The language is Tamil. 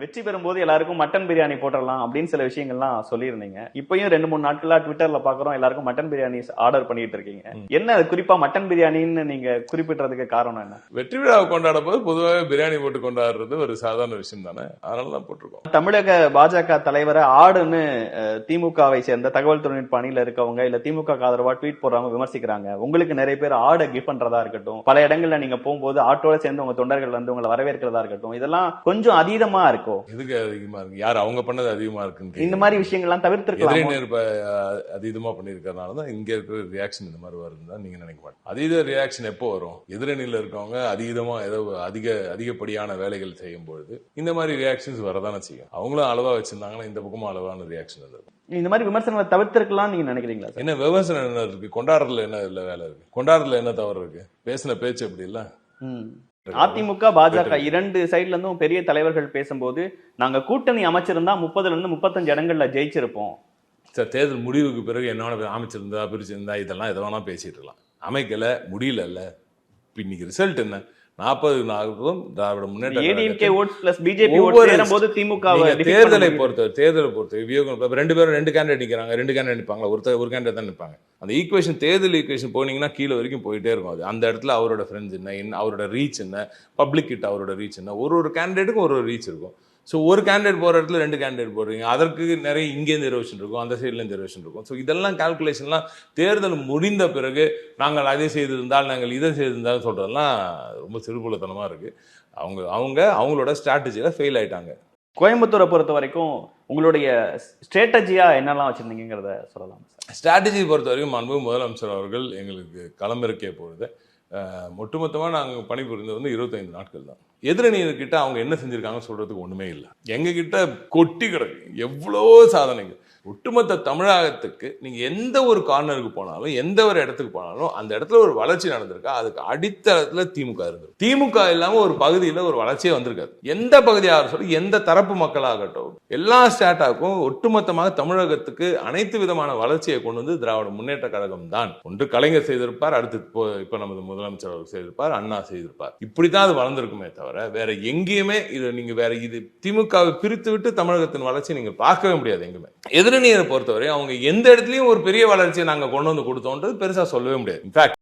வெற்றி பெறும்போது எல்லாருக்கும் மட்டன் பிரியாணி போட்டுடலாம் அப்படின்னு சில விஷயங்கள்லாம் சொல்லியிருந்தீங்க. இப்பயும் ரெண்டு மூணு நாட்களா ட்விட்டர்ல பாக்குறோம் எல்லாருக்கும் மட்டன் பிரியாணி ஆர்டர் பண்ணிட்டு இருக்கீங்க. என்ன குறிப்பா மட்டன் பிரியாணின்னு நீங்க குறிப்பிடுறதுக்கு காரணம் என்ன? வெற்றி விழாவை கொண்டாடும் போது பொதுவாகவே பிரியாணி போட்டு கொண்டாடுறது ஒரு சாதாரண விஷயம் தானே? அதனால தான் போட்டிருக்கோம். தமிழக பாஜக தலைவரை ஆடுன்னு திமுகவை சேர்ந்த தகவல் தொழில்நுட்ப அணியில இருக்கவங்க இல்ல திமுக ஆதரவா ட்வீட் போடுறவங்க விமர்சிக்கிறாங்க. உங்களுக்கு நிறைய பேர் ஆடை கிஃப்ட் பண்றதா இருக்கட்டும் பல இடங்கள்ல நீங்க போகும்போது ஆட்டோட சேர்ந்து உங்க தொண்டர்கள் வந்து உங்களை வரவேற்கிறதா இருக்கட்டும் இதெல்லாம் கொஞ்சம் அதீதமா இருக்கும் எதுக்கு அதிகமா இருக்கு? யார் அவங்க பண்ணது அதிகமா இருக்குன்னு இந்த மாதிரி விஷயங்கள்லாம் தவிர்த்திருக்கலாம்? அதீதமா பண்ணிருக்கறனால தான் இங்க இருக்கிற ரியாக்ஷன் இந்த மாதிரி வருதுன்னு தான் நீங்க நினைக்க மாட்டீங்க. அதீத ரியாக்ஷன் எப்போ வரும்? எதிரணியில இருக்கவங்க அதீதமா ஏதோ அதிக அதிகப்படியான வேலைகள் செய்யும் பொழுது இந்த மாதிரி ரியாக்ஷன்ஸ் வரதானே செய்யும். அவங்களும் அளவா வச்சிருந்தாங்கன்னா இந்த பக்கமும் அளவான ரியாக்ஷன் இருந்தது இந்த மாதிரி விமர்சனங்களை தவிர்த்திருக்கலாம் நீங்க நினைக்கிறீங்களா என்ன விமர்சனம் என்ன இருக்கு? கொண்டாடுறதுல என்ன இல்ல வேலை இருக்கு? கொண்டாடுறதுல என்ன தவறு இருக்கு? பேசின பேச்சு அப்படி இல்ல. அதிமுக பாஜக இரண்டு சைடுல இருந்தும் பெரிய தலைவர்கள் பேசும்போது நாங்க கூட்டணி அமைச்சிருந்தா முப்பதுல இருந்து முப்பத்தஞ்சு இடங்கள்ல ஜெயிச்சிருப்போம். சார் தேர்தல் முடிவுக்கு பிறகு என்ன வேணா அமைச்சிருந்தா பிரிச்சிருந்தா இதெல்லாம் எதை வேணா பேசிட்டு இருக்கலாம். அமைக்கல முடியல இன்னைக்கு ரிசல்ட் என்ன? நாற்பது நாளுக்கும் திராவிட முன்னேற்ற திமுக தேர்தலை பொறுத்த தேர்தலை பொறுத்த வியோகம் ரெண்டு பேரும் ரெண்டு கேண்டிடேட் நிக்கிறாங்க ரெண்டு கேண்டிடேட் நிப்பாங்களா? ஒருத்தர் ஒரு கேண்டிடேட் தான் நிப்பாங்க. அந்த ஈக்குவேஷன் தேர்தல் ஈக்குவேஷன் போனீங்கன்னா கீழே வரைக்கும் போயிட்டே இருக்கும் அது. அந்த இடத்துல அவரோட ஃப்ரெண்ட்ஸ் என்ன என்ன அவரோட ரீச் என்ன பப்ளிக் கிட்ட அவரோட ரீச் என்ன ஒரு ஒரு கேண்டிடேட்டுக்கும் ஒரு ஒரு ரீச் இருக்கும். ஸோ ஒரு கேண்டிடேட் போகிற இடத்துல ரெண்டு கேண்டிடேட் போடுறீங்க. அதற்கு நிறைய இங்கேருந்து ரிசர்வேஷன் இருக்கும். அந்த சைட்லேருந்து ரிசர்வேஷன் இருக்கும். ஸோ இதெல்லாம் கால்குலேஷன்லாம் தேர்தல் முடிந்த பிறகு நாங்கள் அதை செய்திருந்தால் நாங்கள் இதை செய்திருந்தால் சொல்கிறதெல்லாம் ரொம்ப சிறுபுலத்தனமாக இருக்குது அவங்க அவங்க அவங்களோட ஸ்ட்ராட்டஜியில் ஃபெயில் ஆயிட்டாங்க. கோயம்புத்தூரை பொறுத்த வரைக்கும் உங்களுடைய ஸ்ட்ராட்டஜியா என்னெல்லாம் வச்சிருந்தீங்கிறத சொல்லலாம் சார்? ஸ்ட்ராட்டஜி பொறுத்த வரைக்கும் மாண்பு முதலமைச்சர் அவர்கள் எங்களுக்கு களமிறக்கிய பொழுது ஒட்டுமொத்தமாக நாங்கள் பணிபுரிந்தது வந்து இருபத்தைந்து நாட்கள் தான். எதிரணியர்கிட்ட அவங்க என்ன செஞ்சுருக்காங்கன்னு சொல்கிறதுக்கு ஒன்றுமே இல்லை. எங்ககிட்ட கொட்டி கிடக்கு. எவ்வளோ சாதனைகள். ஒட்டுமொத்த தமிழகத்துக்கு நீங்கள் எந்த ஒரு கார்னருக்கு போனாலும் எந்த ஒரு இடத்துக்கு போனாலும் அந்த இடத்துல ஒரு வளர்ச்சி நடந்திருக்கா? அதுக்கு அடித்தளத்தில் திமுக இருந்தது திமுக இல்லாமல் ஒரு பகுதியில் ஒரு வளர்ச்சியே வந்திருக்காது. எந்த பகுதியாக சொல்லி எந்த தரப்பு மக்களாகட்டும் எல்லா ஸ்டேட்டாக்கும் ஒட்டுமொத்தமாக தமிழகத்துக்கு அனைத்து விதமான வளர்ச்சியை கொண்டு வந்து திராவிட முன்னேற்ற கழகம் தான். ஒன்று கலைஞர் செய்திருப்பார் அடுத்து இப்போ நமது முதலமைச்சர் அவர் செய்திருப்பார் அண்ணா செய்திருப்பார். இப்படி தான் அது வளர்ந்துருக்குமே தவிர வேற எங்கேயுமே இது நீங்கள் வேற இது திமுகவை பிரித்து விட்டு தமிழகத்தின் வளர்ச்சி நீங்கள் பார்க்கவே முடியாது எங்குமே. பொறுத்தவரை அவங்க எந்த இடத்துலையும் ஒரு பெரிய வளர்ச்சியை நாங்க கொண்டு வந்து கொடுத்தோன்றது பெருசா சொல்லவே முடியாது. இன்ஃபேக்ட்